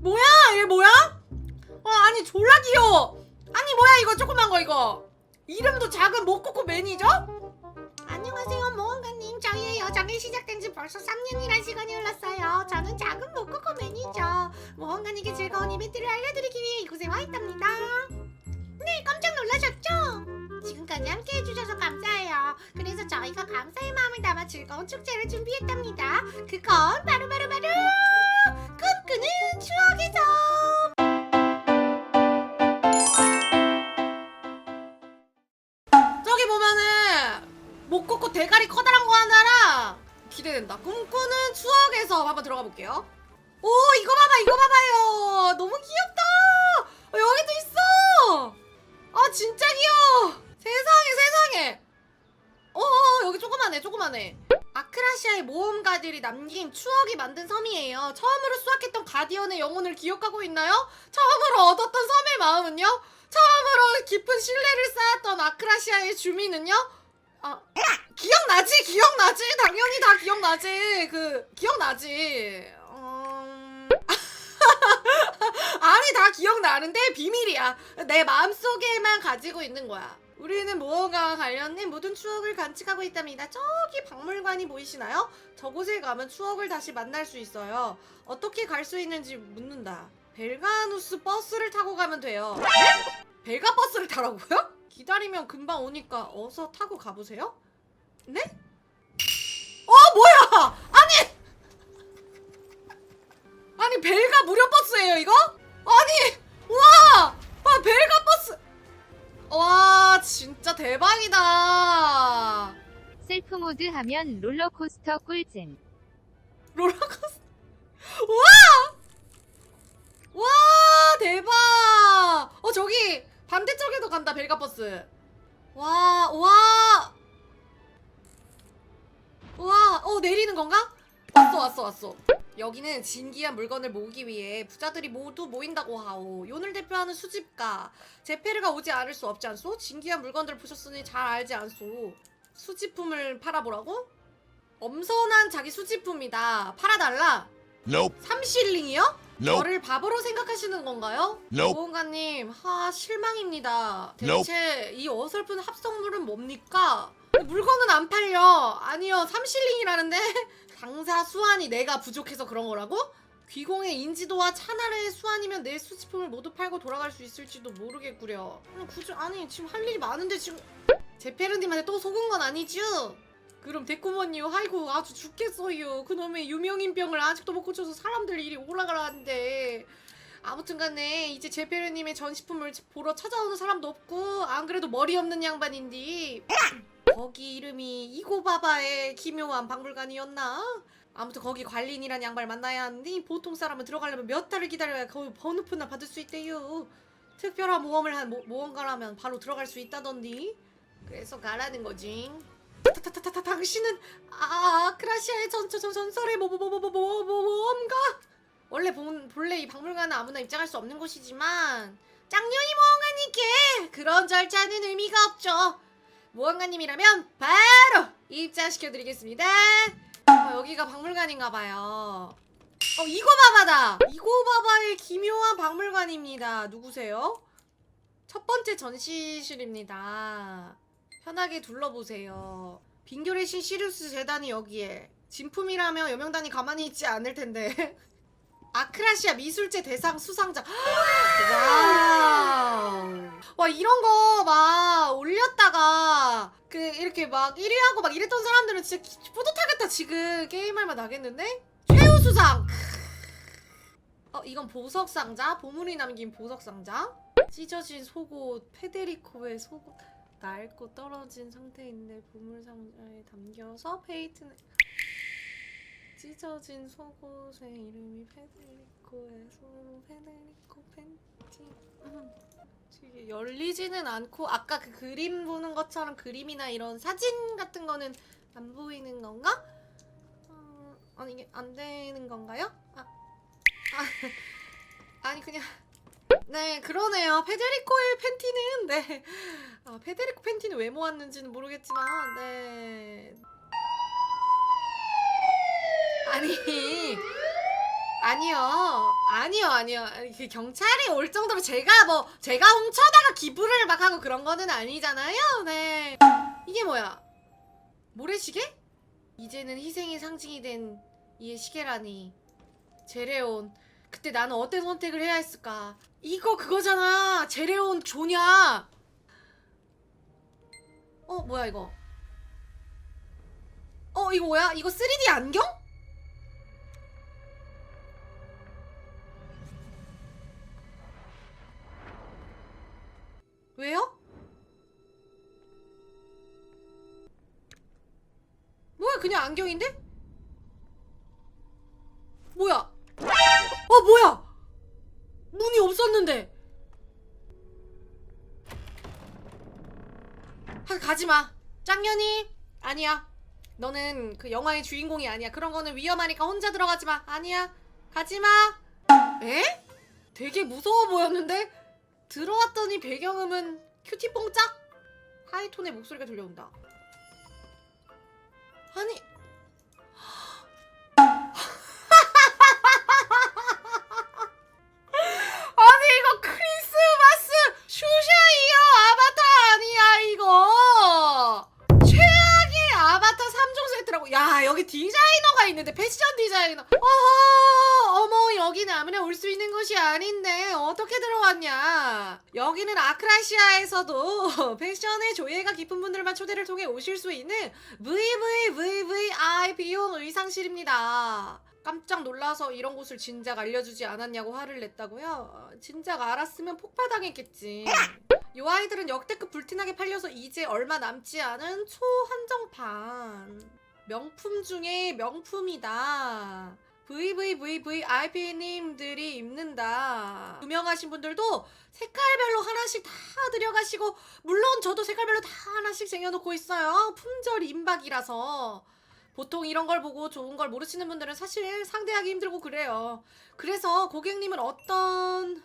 뭐야? 얘 뭐야? 와 아니 졸라 귀여워. 아니 뭐야? 이거 조그만 거 이거. 이름도 작은 모코코 매니저? 안녕하세요 모험가님. 저희의 여정이 시작된 지 벌써 3년이란 시간이 흘렀어요. 저는 작은 모코코 매니저. 모험가님께 즐거운 이벤트를 알려드리기 위해 이곳에 와 있답니다. 네 깜짝 놀라셨죠? 지금까지 함께 해주셔서 감사해요. 그래서 저희가 감사의 마음을 담아 즐거운 축제를 준비했답니다. 그건 바로 바로 바로 꿈꾸는 추억의 섬 저기 보면은 목코코 대가리 커다란 거 하나랑 기대된다. 꿈꾸는 추억의 섬 한번 들어가 볼게요. 오 이거 봐봐 이거 봐봐요. 너무 귀엽다. 어, 여기도 있어. 아 진짜 귀여워. 세상에 세상에. 어 어, 여기 조그마네 조그마 네 아크라시아의 모험가들이 남긴 추억이 만든 섬이에요. 처음으로 수확했던 가디언의 영혼을 기억하고 있나요? 처음으로 얻었던 섬의 마음은요? 처음으로 깊은 신뢰를 쌓았던 아크라시아의 주민은요? 아, 기억나지? 기억나지? 당연히 다 기억나지. 그, 기억나지. 음... 아니, 다 기억나는데 비밀이야. 내 마음속에만 가지고 있는 거야. 우리는 모험과 관련된 모든 추억을 간직하고 있답니다. 저기 박물관이 보이시나요? 저곳에 가면 추억을 다시 만날 수 있어요. 어떻게 갈 수 있는지 묻는다. 벨가누스 버스를 타고 가면 돼요. 네? 벨가 버스를 타라고요? 기다리면 금방 오니까 어서 타고 가보세요. 네? 어 뭐야? 아니 아니 벨가 무료 버스예요 이거? 아니 와! 와 벨가 버스 와 진짜 대박이다 셀프 모드 하면 롤러코스터 꿀잼. 롤러코스터 와! 와 대박 어 저기 반대쪽에도 간다 벨가 버스 와 와. 와, 어 내리는 건가? 왔어 왔어 왔어 여기는 진기한 물건을 모으기 위해 부자들이 모두 모인다고 하오 요늘 대표하는 수집가 제페르가 오지 않을 수 없지 않소? 진기한 물건들을 보셨으니 잘 알지 않소 수집품을 팔아보라고? 엄선한 자기 수집품이다 팔아달라 Nope. 3실링이요? Nope. 저를 바보로 생각하시는 건가요? Nope. 보험가님, 하 실망입니다. 대체 이 어설픈 합성물은 뭡니까? 물건은 안 팔려. 아니요, 3실링이라는데 당사 수완이 내가 부족해서 그런 거라고? 귀공의 인지도와 차날의 수완이면 내 수집품을 모두 팔고 돌아갈 수 있을지도 모르겠구려. 아니, 굳이 아니 지금 할 일이 많은데 지금 제페르님한테 또 속은 건 아니죠? 그럼 데코머님 아이고 아주 죽겠어요 그놈의 유명인병을 아직도 못 고쳐서 사람들 일이 올라가라는데 아무튼간에 이제 제페르님의 전시품을 보러 찾아오는 사람도 없고 안 그래도 머리 없는 양반인디 거기 이름이 이고바바의 기묘한 박물관이었나? 아무튼 거기 관리인이란 양반을 만나야 하는데 보통 사람은 들어가려면 몇 달을 기다려야 거기 번호표나 받을 수 있대요. 특별한 모험을 한 모, 모험가라면 바로 들어갈 수 있다던디. 그래서 가라는 거지. 타타타타 당신은 아 아크라시아의 전전 전설의 모험가? 원래 본, 본래 이 박물관은 아무나 입장할 수 없는 곳이지만 짱년이 모험가님께 그런 절차는 의미가 없죠 모험가님이라면 바로 입장시켜드리겠습니다 어, 여기가 박물관인가봐요 어 이고바바다 이고바바의 기묘한 박물관입니다 누구세요? 첫 번째 전시실입니다 편하게 둘러보세요. 빙결의 신 시리우스 재단이 여기에 진품이라며 여명단이 가만히 있지 않을 텐데. 아크라시아 미술제 대상 수상자. 와우. 와 이런 거 막 올렸다가 그 이렇게 막 1위 하고 막 이랬던 사람들은 진짜 기- 뿌듯하겠다 지금 게임할만 나겠는데? 최우 수상. 어 이건 보석 상자 보물이 남긴 보석 상자. 찢어진 속옷 페데리코의 속옷. 낡고 떨어진 상태인데 보물 상자에 담겨서 페이트는 찢어진 속옷의 이름이 페데리코의 소 페데리코 팬티 음. 이게 열리지는 않고 아까 그 그림 보는 것처럼 그림이나 이런 사진 같은 거는 안 보이는 건가? 어, 아니 이게 안 되는 건가요? 아, 아 아니 그냥 네 그러네요 페데리코의 팬티는 네 아, 페데리코 팬티는 왜 모았는지는 모르겠지만 네 아니 아니요. 아니요 아니요. 그 경찰이 올 정도로 제가 뭐 제가 훔쳐다가 기부를 막 하고 그런 거는 아니잖아요. 네. 이게 뭐야? 모래시계? 이제는 희생의 상징이 된 이의 시계라니. 제레온. 그때 나는 어떤 선택을 해야 했을까? 이거 그거잖아. 제레온 조냐 어 뭐야 이거? 어 이거 뭐야? 이거 3D 안경? 왜요? 뭐야 그냥 안경인데? 뭐야? 어 뭐야? 문이 없었는데. 하, 가지마. 짱년이 아니야. 너는 그 영화의 주인공이 아니야. 그런 거는 위험하니까 혼자 들어가지 마. 아니야. 가지마. 에? 되게 무서워 보였는데 들어왔더니 배경음은 큐티 뽕짝? 하이톤의 목소리가 들려온다. 아니. 아니 이거 크리스마스 슈샤이어 아바타 아니야 이거? 최악의 아바타 3종 세트라고. 야 여기 디자이너가 있는데 패션 디자이너. 어허 어머 여기는 아무나 올 수 있는 곳이 아닌데 어떻게 들어왔냐 여기는 아크라시아에서도 패션의 조예가 깊은 분들만 초대를 통해 오실 수 있는 VVVVIP용 의상실입니다 깜짝 놀라서 이런 곳을 진작 알려주지 않았냐고 화를 냈다고요? 어, 진작 알았으면 폭파당했겠지. 이 아이들은 역대급 불티나게 팔려서 이제 얼마 남지 않은 초한정판. 명품 중에 명품이다. VVVVIP님들이 입는다. 유명하신 분들도 색깔별로 하나씩 다 들여가시고, 물론 저도 색깔별로 다 하나씩 쟁여놓고 있어요. 품절 임박이라서. 보통 이런 걸 보고 좋은 걸 모르시는 분들은 사실 상대하기 힘들고 그래요. 그래서 고객님은 어떤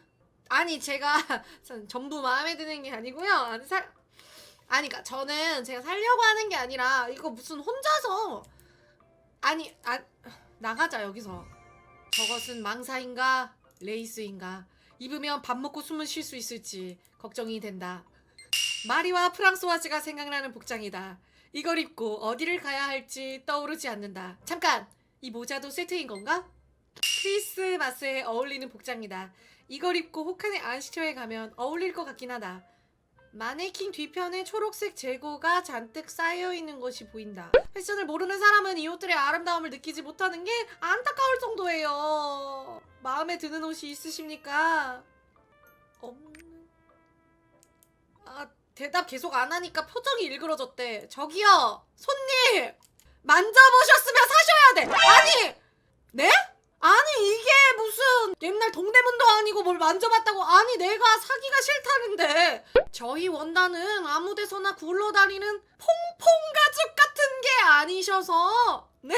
아니 제가 전- 전부 마음에 드는 게 아니고요. 아니 살 아니 그러니까 저는 제가 살려고 하는 게 아니라 이거 무슨 혼자서 아니 아 나가자 여기서 저것은 망사인가 레이스인가 입으면 밥 먹고 숨을 쉴수 있을지 걱정이 된다. 마리와 프랑소와즈가 생각나는 복장이다. 이걸 입고 어디를 가야 할지 떠오르지 않는다. 잠깐! 이 모자도 세트인 건가? 크리스마스에 어울리는 복장이다. 이걸 입고 호칸의 안시처에 가면 어울릴 것 같긴 하다. 마네킹 뒤편에 초록색 재고가 잔뜩 쌓여 있는 것이 보인다. 패션을 모르는 사람은 이 옷들의 아름다움을 느끼지 못하는 게 안타까울 정도예요. 마음에 드는 옷이 있으십니까? 없는. 아, 대답 계속 안 하니까 표정이 일그러졌대. 저기요, 손님! 만져보셨으면 사셔야 돼! 아니! 네? 아니, 이게 무슨 옛날 동대문도 아니고 뭘 만져봤다고. 아니, 내가 사기가 싫다는데. 저희 원단은 아무 데서나 굴러다니는 퐁퐁 가죽 같은 게 아니셔서. 네?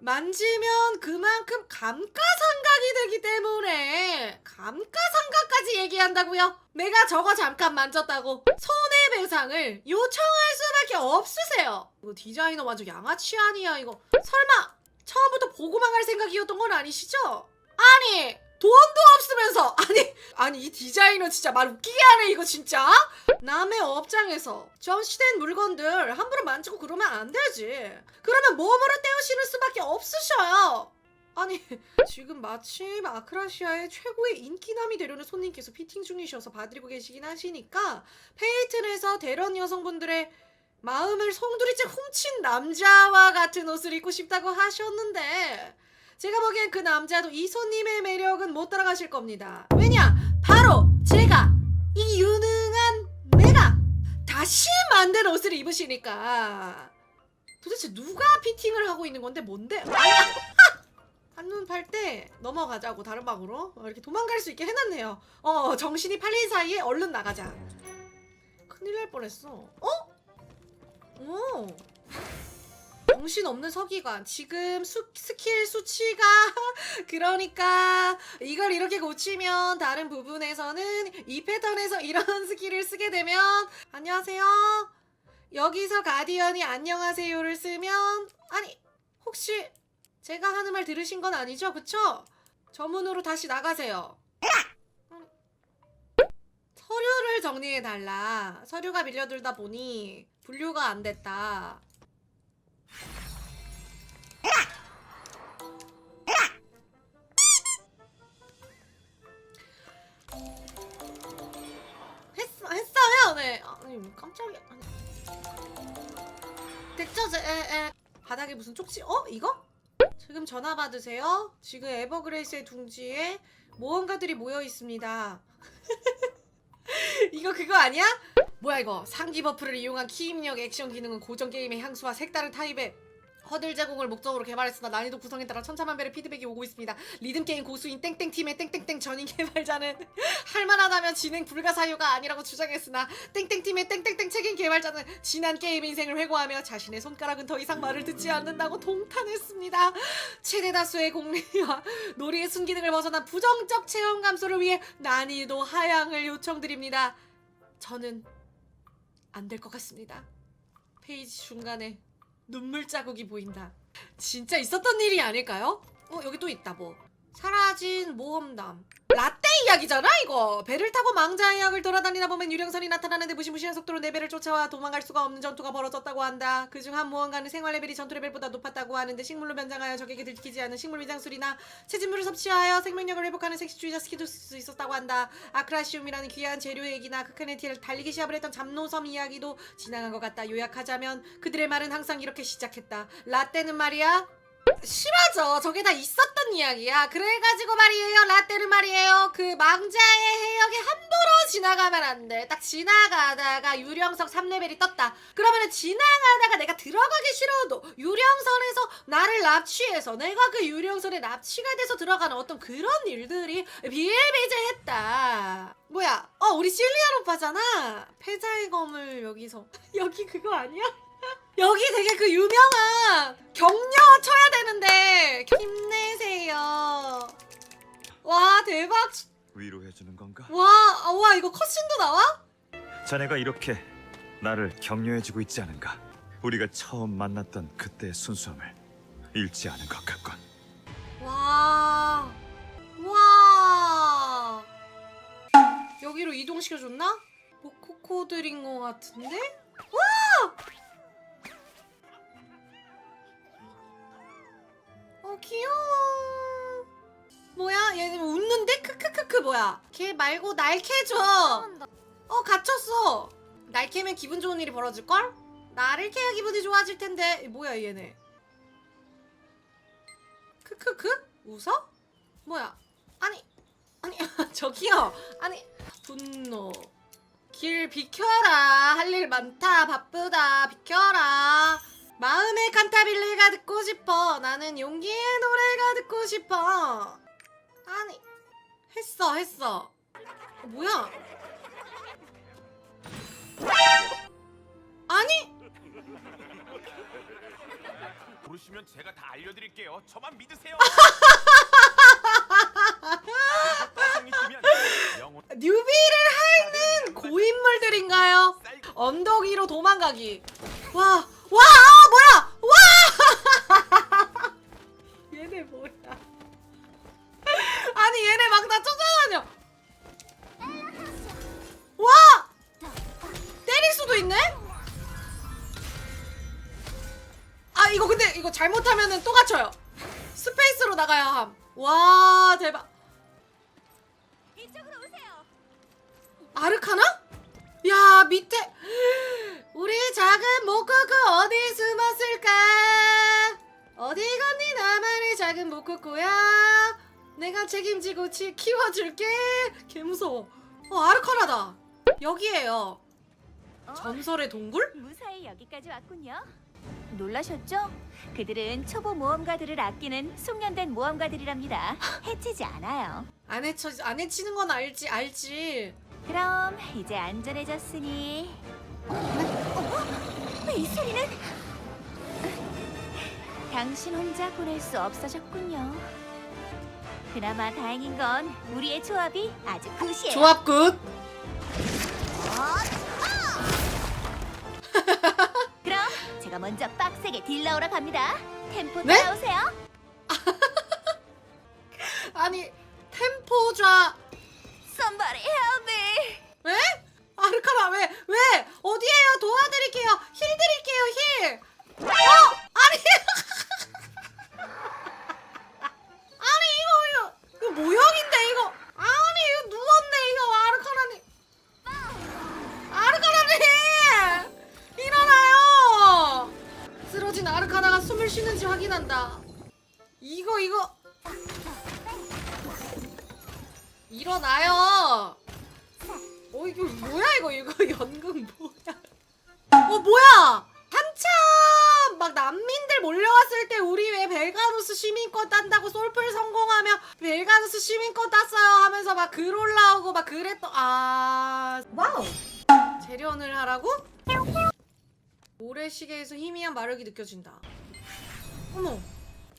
만지면 그만큼 감가상각이 되기 때문에 감가상각까지 얘기한다고요? 내가 저거 잠깐 만졌다고 손해배상을 요청할 수밖에 없으세요. 이거 디자이너 완전 양아치 아니야 이거. 설마 처음부터 보고만 갈 생각이었던 건 아니시죠? 아니 돈도 없으면서. 아니 아니 이 디자이너 진짜 말 웃기게 하네 이거 진짜. 남의 업장에서 전시된 물건들 함부로 만지고 그러면 안 되지. 그러면 몸으로 떼우시는 수밖에 없으셔요. 아니 지금 마침 아크라시아의 최고의 인기남이 되려는 손님께서 피팅 중이셔서 봐드리고 계시긴 하시니까 페이튼에서 대런 여성분들의 마음을 송두리째 훔친 남자와 같은 옷을 입고 싶다고 하셨는데 제가 보기엔 그 남자도 이 손님의 매력은 못 따라가실 겁니다. 왜냐? 바로 제가 이 유능한 내가 다시 만든 옷을 입으시니까 도대체 누가 피팅을 하고 있는 건데 뭔데? 한눈 팔 때 넘어가자고 다른 방으로 어, 이렇게 도망갈 수 있게 해놨네요. 어 정신이 팔린 사이에 얼른 나가자. 큰일 날 뻔했어. 어? 오. 정신 없는 서기관. 지금 수, 스킬 수치가 그러니까 이걸 이렇게 고치면 다른 부분에서는 이 패턴에서 이런 스킬을 쓰게 되면 안녕하세요. 여기서 가디언이 안녕하세요를 쓰면 아니 혹시 제가 하는 말 들으신 건 아니죠? 그쵸? 저문으로 다시 나가세요. 서류를 정리해 달라. 서류가 밀려들다 보니 분류가 안 됐다. 했어 했어요? 네. 아니 깜짝이야. 됐죠? 제 에, 에. 바닥에 무슨 쪽지? 어? 이거? 지금 전화 받으세요. 지금 에버그레이스의 둥지에 모험가들이 모여 있습니다. 이거 그거 아니야 뭐야 이거 상기 버프를 이용한 키 입력 액션 기능은 고전 게임의 향수와 색다른 타입의 허들 제공을 목적으로 개발했으나 난이도 구성에 따라 천차만별의 피드백이 오고 있습니다. 리듬 게임 고수인 땡땡 팀의 땡땡땡 전인 개발자는 할만하다면 진행 불가 사유가 아니라고 주장했으나 땡땡 팀의 땡땡땡 책임 개발자는 지난 게임 인생을 회고하며 자신의 손가락은 더 이상 말을 듣지 않는다고 동탄했습니다. 최대 다수의 공리와 놀이의 순기능을 벗어난 부정적 체험 감소를 위해 난이도 하향을 요청드립니다. 저는 안 될 것 같습니다. 페이지 중간에 눈물 자국이 보인다. 진짜 있었던 일이 아닐까요? 어 여기 또 있다 뭐. 사라진 모험담. 라떼 이야기잖아 이거. 배를 타고 망자의 역을 돌아다니다 보면 유령선이 나타나는데 무시무시한 속도로 네 배를 쫓아와 도망갈 수가 없는 전투가 벌어졌다고 한다. 그중 한 모험가는 생활 레벨이 전투 레벨보다 높았다고 하는데 식물로 변장하여 적에게 들키지 않은 식물 위장술이나 채집물을 섭취하여 생명력을 회복하는 색시주의자 시킬 수 있었다고 한다. 아크라시움이라는 귀한 재료 얘기나 뒤를 달리기 시합을 했던 잡노섬 이야기도 지나간 것 같다. 요약하자면 그들의 말은 항상 이렇게 시작했다. 라떼는 말이야. 실화죠. 저게 다 있었던 이야기야. 그래가지고 말이에요. 라떼는 말이에요. 그 망자의 해역에 함부로 지나가면 안 돼. 딱 지나가다가 유령석 3레벨이 떴다. 그러면은 지나가다가 내가 들어가기 싫어도 유령선에서 나를 납치해서 내가 그 유령선에 납치가 돼서 들어가는 어떤 그런 일들이 비일비재했다. 뭐야? 어, 우리 실리안 오빠잖아. 패자의 검을 여기서. 여기 그거 아니야? 여기 되게 그 유명한 격려 쳐야 되는데 힘내세요. 와 대박. 위로해주는 건가? 와, 아, 와 이거 컷신도 나와? 자네가 이렇게 나를 격려해주고 있지 않은가? 우리가 처음 만났던 그때의 순수함을 잃지 않은 것 같군. 와, 와. 여기로 이동시켜줬나? 모코코들인 것 같은데? 와! 어 귀여워. 뭐야? 얘는 웃는데? 크크크크 뭐야? 걔 말고 날 캐줘. 어 갇혔어. 날 캐면 기분 좋은 일이 벌어질 걸? 나를 캐야 기분이 좋아질 텐데. 뭐야 얘네? 크크크? 웃어? 뭐야? 아니 아니 저기요. 아니 분노. 길 비켜라. 할 일 많다. 바쁘다. 비켜라. 마음의 칸타빌레가 듣고 싶어. 나는 용기의 노래가 듣고 싶어. 아니 했어 했어. 어, 뭐야? 아니 부르시면 제가 다 알려드릴게요. 저만 믿으세요. 영혼 뉴비를 하는 고인물들인가요? 언덕 위로 도망가기. 와, 와, 작은 모코코야? 내가 책임지고 치, 키워줄게. 개 무서워. 어 아르카나다. 여기에요. 전설의 동굴? 무사히 여기까지 왔군요. 놀라셨죠? 그들은 초보 모험가들을 아끼는 숙련된 모험가들이랍니다. 해치지 않아요. 안 해쳐 안 해치는 건 알지 알지. 그럼 이제 안전해졌으니 어? 이 소리는 당신 혼자 보낼 수 없어졌군요. 그나마 다행인 건 우리의 조합이 아주 굿이에요. 조합 굿. 그럼 제가 먼저 빡세게 딜 넣으러 갑니다. 템포 네? 따라오세요. 벨가누스 시민권 땄어요 하면서 막 글 올라오고 막 그랬던 아 와우 재련을 하라고? 모래시계에서 희미한 마력이 느껴진다. 어머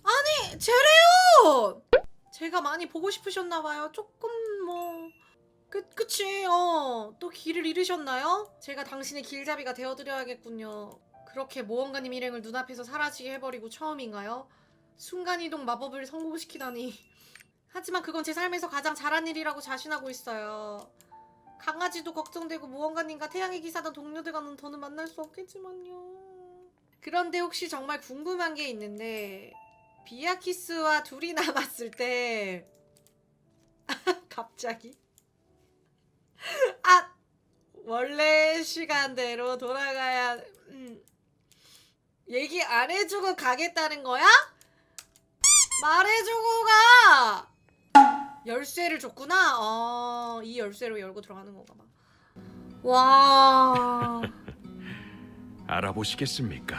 아니 재래요! 제가 많이 보고 싶으셨나봐요. 조금 뭐 그, 그치, 어. 또 길을 잃으셨나요? 제가 당신의 길잡이가 되어드려야겠군요. 그렇게 모험가님 일행을 눈앞에서 사라지게 해버리고 처음인가요? 순간이동 마법을 성공시키다니. 하지만 그건 제 삶에서 가장 잘한 일이라고 자신하고 있어요. 강아지도 걱정되고 모험가님과 태양의 기사단 동료들과는 더는 만날 수 없겠지만요. 그런데 혹시 정말 궁금한 게 있는데 비아키스와 둘이 남았을 때 갑자기 아 원래 시간대로 돌아가야 음. 얘기 안 해주고 가겠다는 거야? 말해주고 가 열쇠를 줬구나 어, 이 열쇠로 열고 들어가는 건가 봐 와 알아보시겠습니까?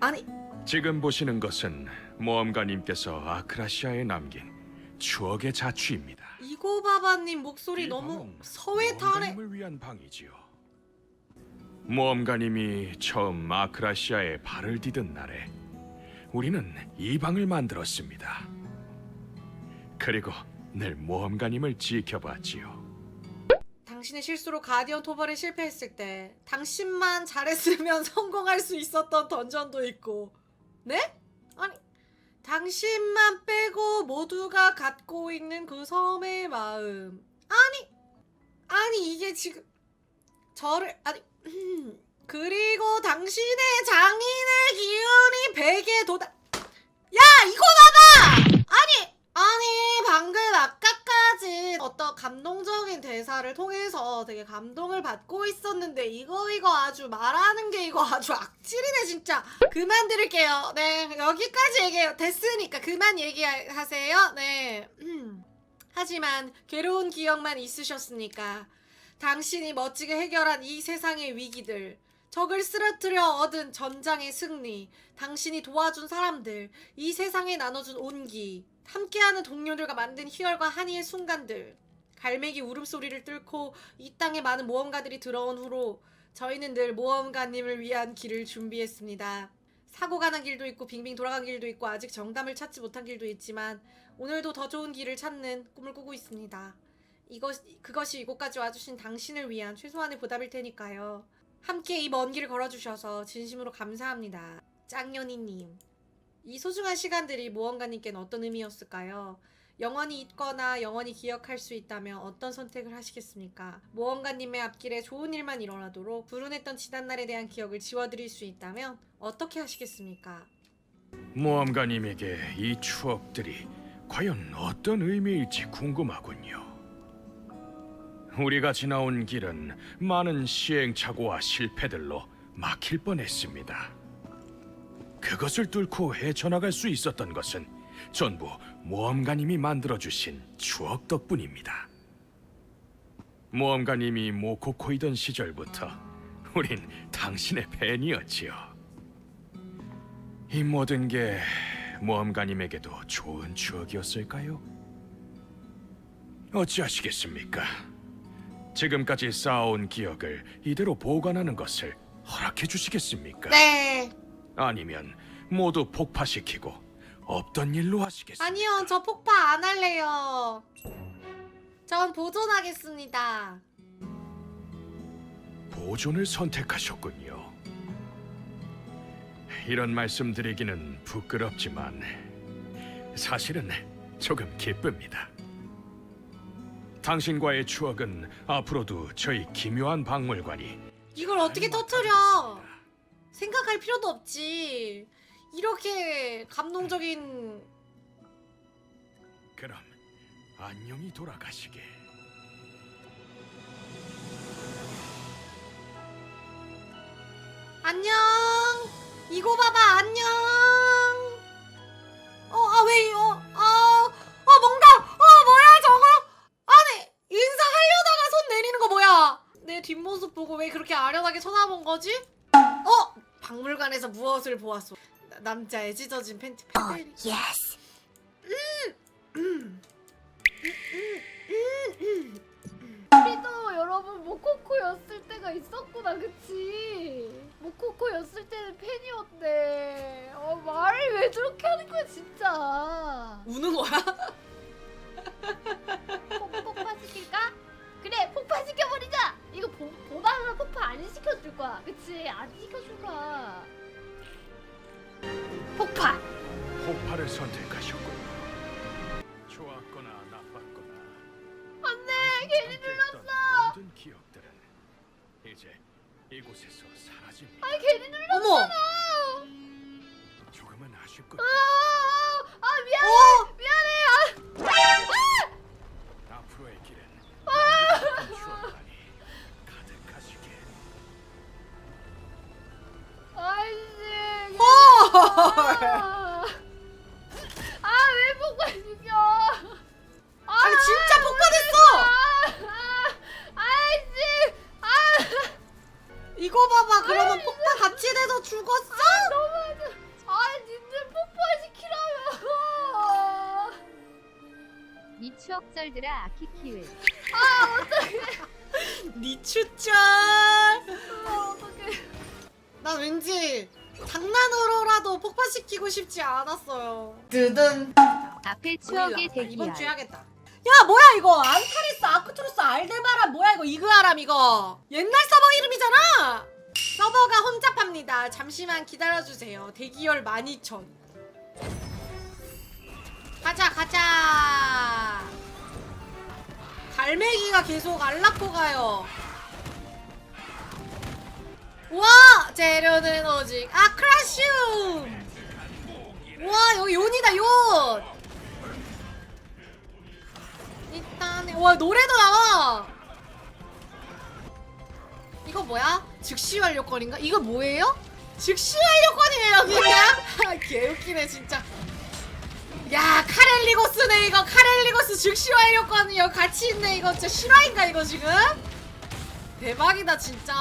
아니 지금 보시는 것은 모험가님께서 아크라시아에 남긴 추억의 자취입니다. 이고바바님 목소리 이 너무 방은 서해타네 모험가님을 위한 방이지요. 모험가님이 처음 아크라시아에 발을 디딘 날에 우리는 이 방을 만들었습니다. 그리고 늘 모험가님을 지켜봤지요. 당신의 실수로 가디언 토벌에 실패했을 때 당신만 잘했으면 성공할 수 있었던 던전도 있고 네? 아니 당신만 빼고 모두가 갖고 있는 그 섬의 마음 아니 아니 이게 지금 저를 아니 음, 그리고 당신의 장인의 기운이 베개에 도달 야 이거 봐봐 아니 방금 아까까지 어떤 감동적인 대사를 통해서 되게 감동을 받고 있었는데 이거 이거 아주 말하는 게 이거 아주 악질이네 진짜. 그만 들을게요. 네 여기까지 얘기해요. 됐으니까 그만 얘기하세요. 네. 음. 하지만 괴로운 기억만 있으셨으니까 당신이 멋지게 해결한 이 세상의 위기들 적을 쓰러뜨려 얻은 전장의 승리 당신이 도와준 사람들 이 세상에 나눠준 온기 함께하는 동료들과 만든 희열과 한이의 순간들 갈매기 울음소리를 뚫고 이 땅에 많은 모험가들이 들어온 후로 저희는 늘 모험가님을 위한 길을 준비했습니다. 사고 가는 길도 있고 빙빙 돌아간 길도 있고 아직 정답을 찾지 못한 길도 있지만 오늘도 더 좋은 길을 찾는 꿈을 꾸고 있습니다. 이것 그것이 이곳까지 와주신 당신을 위한 최소한의 보답일 테니까요. 함께 이 먼 길을 걸어주셔서 진심으로 감사합니다. 짱년이님. 이 소중한 시간들이 모험가님께는 어떤 의미였을까요? 영원히 잊거나 영원히 기억할 수 있다면 어떤 선택을 하시겠습니까? 모험가님의 앞길에 좋은 일만 일어나도록 불운했던 지난날에 대한 기억을 지워드릴 수 있다면 어떻게 하시겠습니까? 모험가님에게 이 추억들이 과연 어떤 의미일지 궁금하군요. 우리가 지나온 길은 많은 시행착오와 실패들로 막힐 뻔했습니다. 그것을 뚫고 헤쳐나갈 수 있었던 것은 전부 모험가님이 만들어주신 추억 덕분입니다. 모험가님이 모코코이던 시절부터 우린 당신의 팬이었지요. 이 모든 게 모험가님에게도 좋은 추억이었을까요? 어찌하시겠습니까? 지금까지 쌓아온 기억을 이대로 보관하는 것을 허락해 주시겠습니까? 네. 아니면 모두 폭파시키고 없던 일로 하시겠습니까? 아니요, 저 폭파 안 할래요. 전 보존하겠습니다. 보존을 선택하셨군요. 이런 말씀드리기는 부끄럽지만 사실은 조금 기쁩니다. 당신과의 추억은 앞으로도 저희 기묘한 박물관이 이걸 어떻게 터트려? 생각할 필요도 없지. 이렇게 감동적인 그럼 안녕히 돌아가시게. 안녕. 이거 봐봐 안녕. 쳐다본 거지? 어 박물관에서 무엇을 보았소? 나- 남자의 찢어진 팬티 팬티. 예스. 우리도 여러분 모코코였을 때가 있었구나 그치 모코코였을 때는 팬이었대 어 말을 왜 저렇게 하는 거야 진짜 우는 거야? 폭, 폭파시킬까? 그래 폭파시켜버리자 이거 보, 보다는 폭파 안 시켜줄 거야 그치 안 시켜줄 거야 폭파 폭발을 선택하셨군요. 좋았거나 나빴거나 안 돼 괜히 선택했던 눌렀어 모든 기억들은 이제 이곳에서 사라집니다. 아 괜히 눌렀어 어머. 조금은 아쉽군. 아, 아 추억절들아 아키키을. 니 추천. 아, 어떡해 난 왠지 장난으로라도 폭파시키고 싶지 않았어요. 드든. 앞에 추억의 이번 대기열. 주 해야겠다. 야 뭐야 이거 안타리스 아크투루스 알데바란 뭐야 이거 이그아람 이거 옛날 서버 이름이잖아 서버가 혼잡합니다 잠시만 기다려주세요 대기열 12,000 가자 가자 갈매기가 계속 안락고 가요 와 재료는 오직 아 크라슘 와 여기 요니다 요 일단은 와 노래도 나와 이거 뭐야? 즉시 완료권인가? 이거 뭐예요? 즉시 완료권이에요 그냥? 개웃기네 진짜 야 카렐리고스네 이거. 카렐리고스 즉시 완료권이요. 같이 있네 이거. 진짜 실화인가 이거 지금? 대박이다 진짜.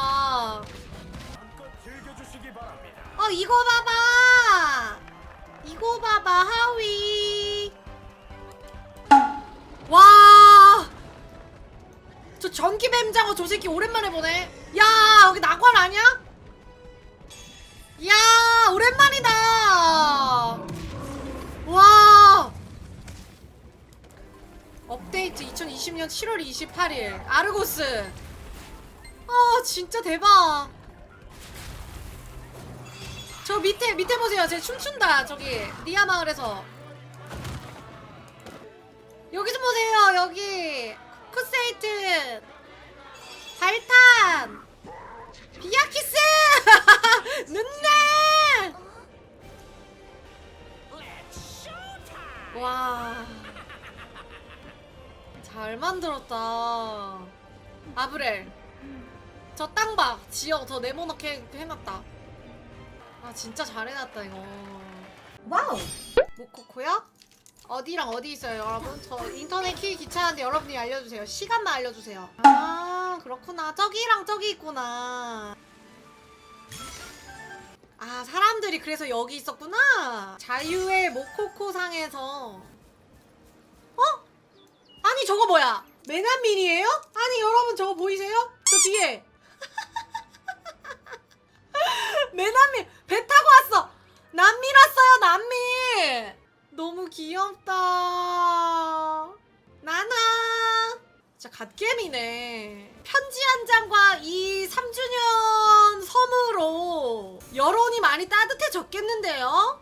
어 이거 봐봐. 이거 봐봐 하위. 와저 전기 뱀장어 저 새끼 오랜만에 보네. 야 여기 낙원 아니야? 야 오랜만이다 업데이트 2020년 7월 28일 아르고스 아 진짜 대박 저 밑에 밑에 보세요. 쟤 춤춘다. 저기 리아 마을에서. 여기 좀 보세요. 여기 쿠세이트 발탄 비아키스 눈네 와. 잘 만들었다. 아브렐. 저 땅 봐. 지어. 저 네모나게 해놨다. 아 진짜 잘 해놨다 이거 와우 모코코요? 어디랑 어디 있어요 여러분? 저 인터넷 키 귀찮은데 여러분이 알려주세요 시간만 알려주세요 아 그렇구나 저기랑 저기 있구나 아 사람들이 그래서 여기 있었구나 자유의 모코코 상에서 저거 뭐야? 메난민이에요? 아니 여러분 저거 보이세요? 저 뒤에. 메난민 배 타고 왔어. 난민 왔어요 난민 너무 귀엽다. 나나. 진짜 갓겜이네. 편지 한 장과 이 3주년 섬으로 여론이 많이 따뜻해졌겠는데요?